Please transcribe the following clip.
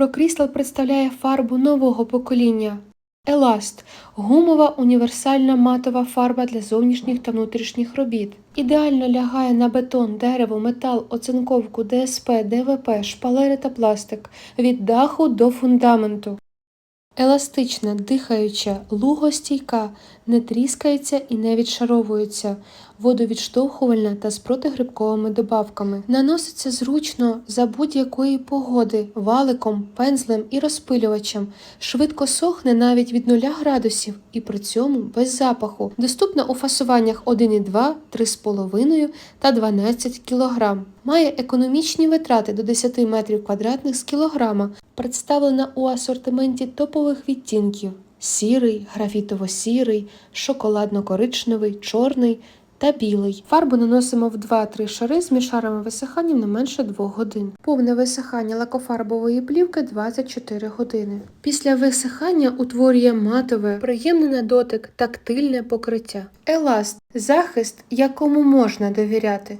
ProCrystal представляє фарбу нового покоління. Еласт гумова універсальна матова фарба для зовнішніх та внутрішніх робіт. Ідеально лягає на бетон, дерево, метал, оцинковку, ДСП, ДВП, шпалери та пластик від даху до фундаменту. Еластична, дихаюча, лугостійка, не тріскається і не відшаровується, водовідштовхувальна та з протигрибковими добавками. Наноситься зручно за будь-якої погоди, валиком, пензлем і розпилювачем. Швидко сохне навіть від 0 градусів і при цьому без запаху. Доступна у фасуваннях 1,2, 3,5 та 12 кг. Має економічні витрати до 10 метрів квадратних з кілограма. Представлена у асортименті топових відтінків: сірий, графітово-сірий, шоколадно-коричневий, чорний та білий. Фарбу наносимо в 2-3 шари з мішарами висихання не менше 2 годин. Повне висихання лакофарбової плівки 24 години. Після висихання утворює матове, приємне на дотик, тактильне покриття. Еласт захист, якому можна довіряти.